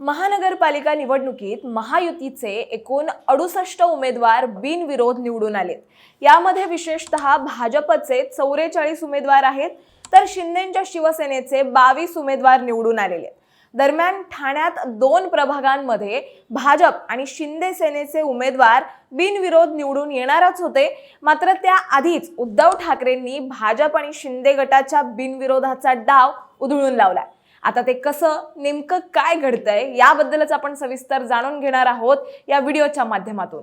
महानगरपालिका निवडणुकीत महायुतीचे एकूण अडुसष्ट उमेदवार बिनविरोध निवडून आलेत. यामध्ये विशेषतः भाजपचे चौवेचाळीस उमेदवार आहेत तर शिंदेच्या शिवसेनेचे बावीस उमेदवार निवडून आलेले दरम्यान ठाण्यात दोन प्रभागांमध्ये भाजप आणि शिंदे सेनेचे उमेदवार बिनविरोध निवडून येणारच होते. मात्र त्याआधीच उद्धव ठाकरेंनी भाजप आणि शिंदे गटाच्या बिनविरोधाचा डाव उधळून लावला. आता ते कसं नेमकं काय घडतंय याबद्दलच आपण सविस्तर जाणून घेणार आहोत या व्हिडिओच्या माध्यमातून.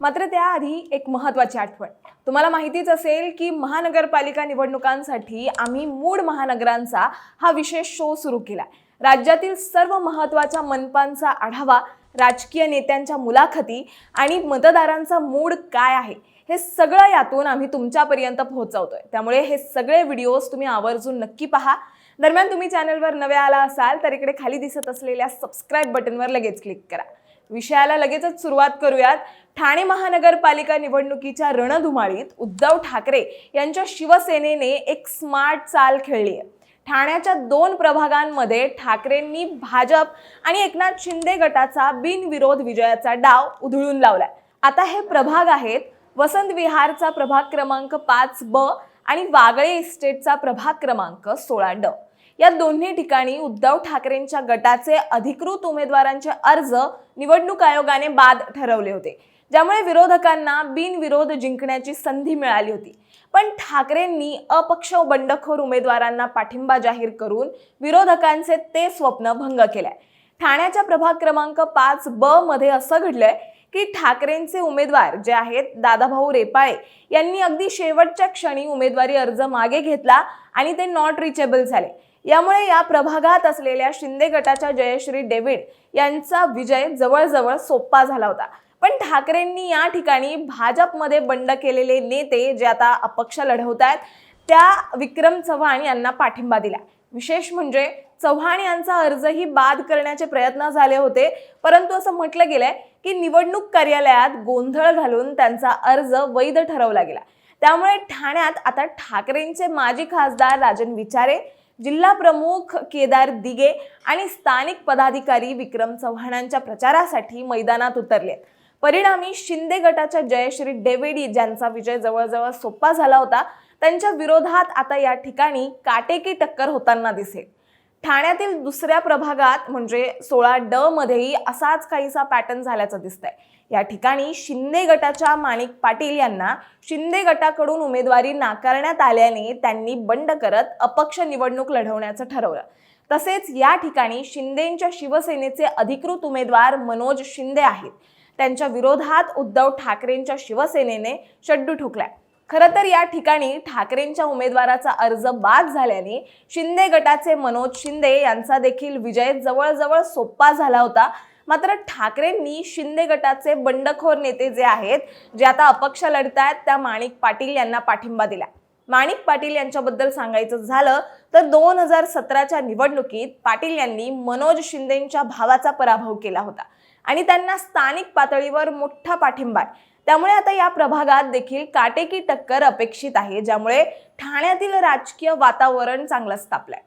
मात्र त्याआधी एक महत्त्वाची आठवण. तुम्हाला माहितीच असेल की महानगरपालिका निवडणुकांसाठी आम्ही मूळ महानगरांचा हा विशेष शो सुरू केला राज्यातील सर्व महत्त्वाच्या मनपांचा आढावा राजकीय नेत्यांच्या मुलाखती आणि मतदारांचा मूड काय आहे हे सगळं यातून आम्ही तुमच्यापर्यंत पोहोचवतोय. त्यामुळे हे सगळे व्हिडिओज तुम्ही आवर्जून नक्की पहा. दरम्यान तुम्ही चॅनलवर नवे आला असाल तर इकडे खाली दिसत असलेल्या सबस्क्राईब बटनवर लगेच क्लिक करा. विषयाला लगेचच सुरुवात करूयात. ठाणे महानगरपालिका निवडणुकीच्या रणधुमाळीत उद्धव ठाकरे यांच्या शिवसेनेने एक स्मार्ट चाल खेळली आहे. ठाण्याच्या दोन प्रभागांमध्ये ठाकरेंनी भाजप आणि एकनाथ शिंदे गटाचा बिनविरोध विजयाचा डाव उधळून लावलाय. आता हे प्रभाग आहेत वसंत विहारचा प्रभाग क्रमांक पाच ब आणि वागळे इस्टेटचा प्रभाग क्रमांक सोळा ड या दोन्ही ठिकाणी उद्धव ठाकरेंच्या गटाचे अधिकृत उमेदवारांचे अर्ज निवडणूक आयोगाने बाद ठरवले होते. ज्यामुळे विरोधकांना बिनविरोध जिंकण्याची संधी मिळाली होती. पण ठाकरेंनी अपक्ष बंडखोर उमेदवारांना पाठिंबा जाहीर करून विरोधकांचे ते स्वप्न भंग केलंय. ठाण्याच्या प्रभाग क्रमांक पाच ब मध्ये असं घडलंय की ठाकरेंचे उमेदवार जे आहेत दादाभाऊ रेपाळे यांनी अगदी शेवटच्या क्षणी उमेदवारी अर्ज मागे घेतला आणि ते नॉट रिचेबल झाले. यामुळे या प्रभागात असलेल्या शिंदे गटाच्या जयश्री डेव्हिड यांचा विजय जवळजवळ सोपा झाला होता. पण ठाकरेंनी या ठिकाणी भाजपमध्ये बंड केलेले नेते जे आता अपक्ष लढवत आहेत त्या विक्रम चव्हाण यांना पाठिंबा दिला. विशेष म्हणजे चव्हाण यांचा अर्जही बाद करण्याचे प्रयत्न झाले होते. परंतु असं म्हटलं गेलंय की निवडणूक कार्यालयात गोंधळ घालून त्यांचा अर्ज वैध ठरवला गेला. त्यामुळे ठाण्यात आता ठाकरेंचे माजी खासदार राजन विचारे जिल्हा प्रमुख केदार दिगे आणि स्थानिक पदाधिकारी विक्रम चव्हाणांच्या प्रचारासाठी मैदानात उतरले परिणामी शिंदे गटाच्या जयश्री डेव्हिडी ज्यांचा विजय जवळजवळ सोपा झाला होता त्यांच्या विरोधात आता या ठिकाणी काटेकी टक्कर होताना दिसेल ठाण्यातील दुसऱ्या प्रभागात म्हणजे सोळा ड मध्येही असाच काहीसा पॅटर्न झाल्याचं दिसतंय. या ठिकाणी शिंदे गटाच्या माणिक पाटील यांना शिंदे गटाकडून उमेदवारी नाकारण्यात आल्याने त्यांनी बंड करत अपक्ष निवडणूक लढवण्याचं ठरवलं. तसेच या ठिकाणी शिंदेंच्या शिवसेनेचे अधिकृत उमेदवार मनोज शिंदे आहेत. त्यांच्या विरोधात उद्धव ठाकरेंच्या शिवसेनेने शड्डू ठोकलाय. खरं तर या ठिकाणी ठाकरेंच्या उमेदवाराचा अर्ज बाद झाल्याने शिंदे गटाचे मनोज शिंदे यांचा देखील विजय जवळजवळ सोपा झाला होता. मात्र ठाकरेंनी शिंदे गटाचे बंडखोर नेते जे आहेत जे आता अपक्ष लढत आहेत त्या माणिक पाटील यांना पाठिंबा दिला माणिक पाटील यांच्याबद्दल सांगायचं झालं तर दोन हजार सतराच्या निवडणुकीत पाटील यांनी मनोज शिंदेंच्या भावाचा पराभव केला होता. आणि त्यांना स्थानिक पातळीवर मोठा पाठिंबा आहे. त्यामुळे आता या प्रभागात देखील काटेकी टक्कर अपेक्षित आहे ज्यामुळे ठाण्यातील राजकीय वातावरण चांगलंच तापलंय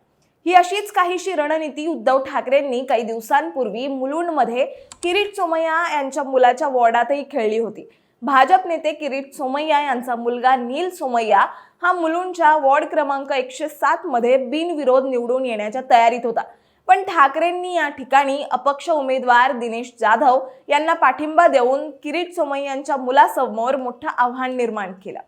ही अशीच काहीशी रणनीती उद्धव ठाकरेंनी काही दिवसांपूर्वी मुलुंडमध्ये किरीट सोमय्या यांच्या मुलाच्या वॉर्डातही खेळली होती. भाजप नेते किरीट सोमय्या यांचा मुलगा नील सोमय्या हा मुलुंडच्या वॉर्ड क्रमांक एकशे सात मध्ये बिनविरोध निवडून येण्याच्या तयारीत होता. पण ठाकरेंनी या ठिकाणी अपक्ष उमेदवार दिनेश जाधव यांना पाठिंबा देऊन किरीट सोमय्यांच्या मुलासमोर मोठं आव्हान निर्माण केलं.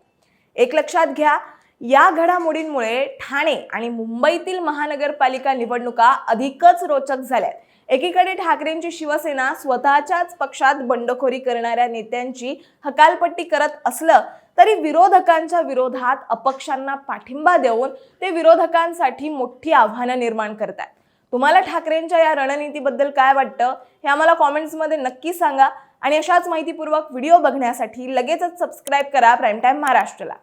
एक लक्षात घ्या या घडामोडींमुळे ठाणे आणि मुंबईतील महानगरपालिका निवडणुका अधिकच रोचक झाल्यात. एकीकडे ठाकरेंची शिवसेना स्वतःच्याच पक्षात बंडखोरी करणाऱ्या नेत्यांची हकालपट्टी करत असलं तरी विरोधकांच्या विरोधात अपक्षांना पाठिंबा देऊन ते विरोधकांसाठी मोठी आव्हानं निर्माण करतात तुम्हाला ठाकरेंच्या या रणनीतीबद्दल काय वाटतं हे आम्हाला कॉमेंट्समध्ये नक्की सांगा आणि अशाच माहितीपूर्वक व्हिडिओ बघण्यासाठी लगेचच सबस्क्राईब करा प्राईम टाईम महाराष्ट्रला.